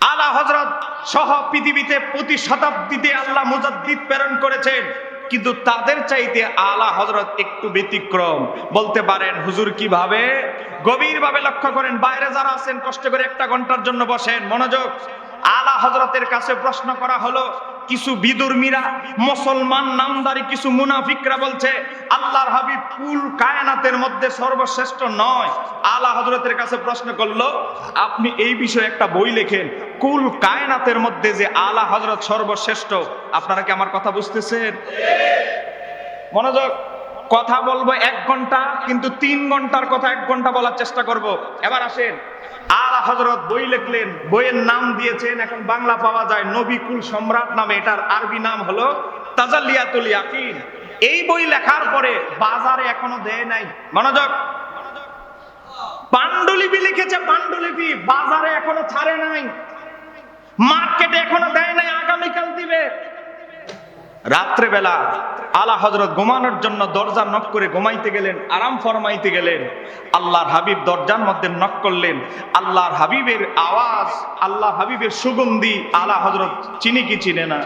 আলা হজরত সহ পৃথিবীতে প্রতি শতাব্দীতে আল্লাহ মুজাদ্দিদ প্রেরণ করেছেন, কিন্তু তাদের চাইতে আলা হজরত একটু ব্যতিক্রম। বলতে পারেন, হুজুর কীভাবে? গভীরভাবে লক্ষ্য করেন, বাইরে যারা আছেন, কষ্ট করে একটা ঘণ্টার জন্য বসেন, মনোযোগ। আলা হজরতের কাছে প্রশ্ন করা হলো, কিছু বিদুর্মীরা, মুসলমান নামদারি, কিছু মুনাফিকরা বলছে, আল্লাহর হাবিব কুল কায়নাতের মধ্যে সর্বশ্রেষ্ঠ নয়। আলা হজরতের কাছে প্রশ্ন করল, আপনি এই বিষয়ে একটা বই লেখেন, কুল কায়নাতের মধ্যে যে আলা হজরত সর্বশ্রেষ্ঠ, আপনারা কি আমার কথা বুঝতেছেন? মনোযোগ, কথা বলব এক ঘণ্টা, কিন্তু তিন ঘণ্টার কথা এক ঘণ্টা বলার চেষ্টা করব। এবার আসেন আলা হজরত বই লিখলেন, বইয়ের নাম দিয়েছেন, এখন বাংলা পাওয়া যায় নবী কুল সম্রাট নামে, এটার আরবি নাম হলো তাজাল্লিয়াতুল ইয়াকিন। এই বই লেখার পরে বাজারে এখনও দেয় নাই। মনোযোগ। পাণ্ডুলিপি লিখেছে, পাণ্ডুলিপি বাজারে এখনও ছাড়ে নাই। মার্কেটে এখনও দেয় নাই, আগামীকাল দিবে। রাত্রেবেলা আলা হজরত ঘুমানোর জন্য দরজা নক করে ঘুমাইতে গেলেন, আরাম ফরমাইতে গেলেন। আল্লাহর হাবিব দরজার মধ্যে নক করলেন। আল্লাহর হাবিবের আওয়াজ আল্লাহ হাবিবের সুগন্ধি আলা হজরত চিনি কি চিনে না?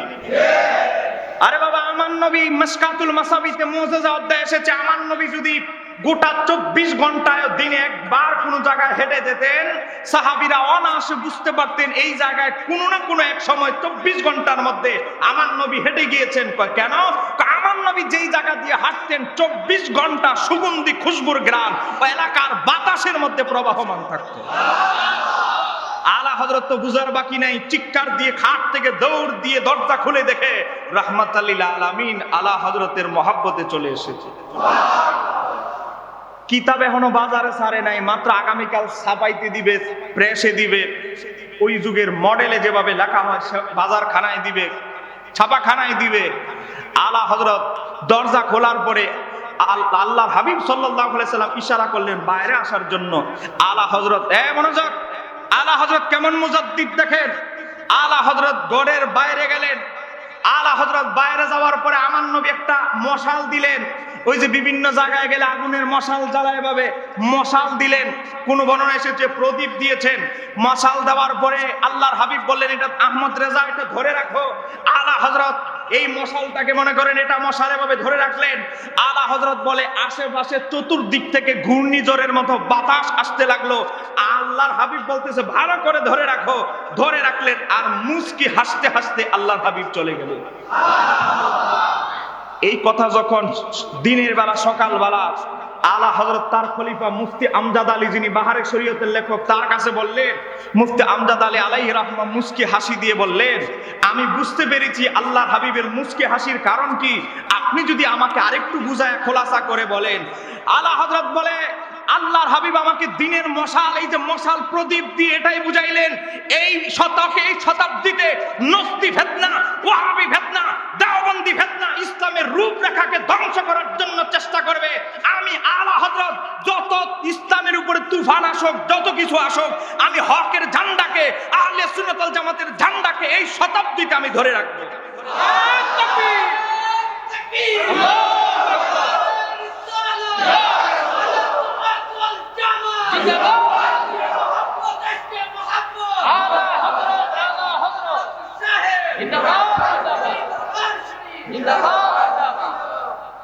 আরে বাবা, আমার নবী মাসকাতুল মাসাবিতে মুজিজা অধ্যায় এসেছে। আমার নবী যদি গোটা চব্বিশ ঘন্টায় দিনে একবার কোনো জায়গায় হেঁটে যেতেন, সাহাবিরা অনায়াসে বুঝতে পারতেন এই জায়গায় কোনো না কোনো এক সময় চব্বিশ ঘণ্টার মধ্যে আমার নবী হেঁটে গিয়েছেন। কেন? নবী যেই জায়গা দিয়ে হাঁটতেন, চব্বিশ ঘণ্টা সুগন্ধি খুশবুর গ্রাম ও এলাকার বাতাসের মধ্যে প্রবাহমান থাকতো। আলা হজরত তো বুঝার বাকি নাই, চিৎকার দিয়ে খাট থেকে দৌড় দিয়ে দরজা খুলে দেখে রহমত আলামিন আলা হজরতের মহাব্বতে চলে এসেছে। কিতাব এখনও বাজারে ছাড়ে নাই, মাত্র আগামীকাল ছাপাইতে দিবে, প্রেসে দিবে। ওই যুগের মডেলে যেভাবে লেখা হয় বাজার খানায় দিবে। ছাপাখানায় দিবে। আলা হজরত দরজা খোলার পরে আল- আল্লাহ হাবিব সাল্লাম ইশারা করলেন, বাইরে আসার জন্য। আলা হজরত এ মনোযোগ, আলা হজরত কেমন মুজাদ্দিদ দেখেন? আলা হজরত গড়ের বাইরে গেলেন। আলা হজরত বাইরে যাওয়ার পরে আমার নবী একটা মশাল দিলেন। ওই যে বিভিন্ন জায়গায় গেলে আগুনের মশাল জ্বালায় ভাবে মশাল দিলেন। কোন বর্ণনা এসেছে, প্রদীপ দিয়েছেন। মশাল দেওয়ার পরে আল্লাহর হাবিব বললেন, এটা আহমদ রেজা, এটা ধরে রাখো। আলা হজরত এই মশালটাকে মনে করেন, এটা মশাল এভাবে ধরে রাখলেন। আলা হজরত বলে, আশেপাশে চতুর্দিক থেকে ঘূর্ণিঝড়ের মতো বাতাস আসতে লাগল। আল্লাহর হাবিব বলতেছে, ভালো করে ধরে রাখো। ধরে রাখলেন, আর মুস্কি হাসতে হাসতে আল্লাহর হাবিব চলে গেলেন। এই কথা যখন দিনের বেলা, সকালবেলা আলা হজরত তার খলিফা মুফতি আমজাদ আলী যিনি বাহারে শরীয়তের লেখক, তার কাছে বললেন, মুফতি আমজাদ আলী আলাই রহমা মুস্কি হাসি দিয়ে বললেন, আমি বুঝতে পেরেছি আল্লাহ হাবিবের মুস্কি হাসির কারণ কি। আপনি যদি আমাকে আরেকটু বুঝায় খোলাসা করে বলেন। আলা হজরত বলে, আল্লাহর হাবিব আমাকে দিনের মশাল, এই যে মশাল প্রদীপ দিয়ে এটাই বুঝাইলেন, এই শতকে, এই শতাব্দীতে নস্তি ফেতনা, ওয়াহাবি ফেতনা ইসলামের রূপরেখাকে ধ্বংস করার জন্য চেষ্টা করবে। আমি আলা হজরত যত ইসলামের উপরে তুফান আসুক, যত কিছু আসুক, আমি হকের ঝান্ডাকে, আহলে সুনতল জামাতের ঝান্ডাকে এই শতাব্দীতে আমি ধরে রাখব।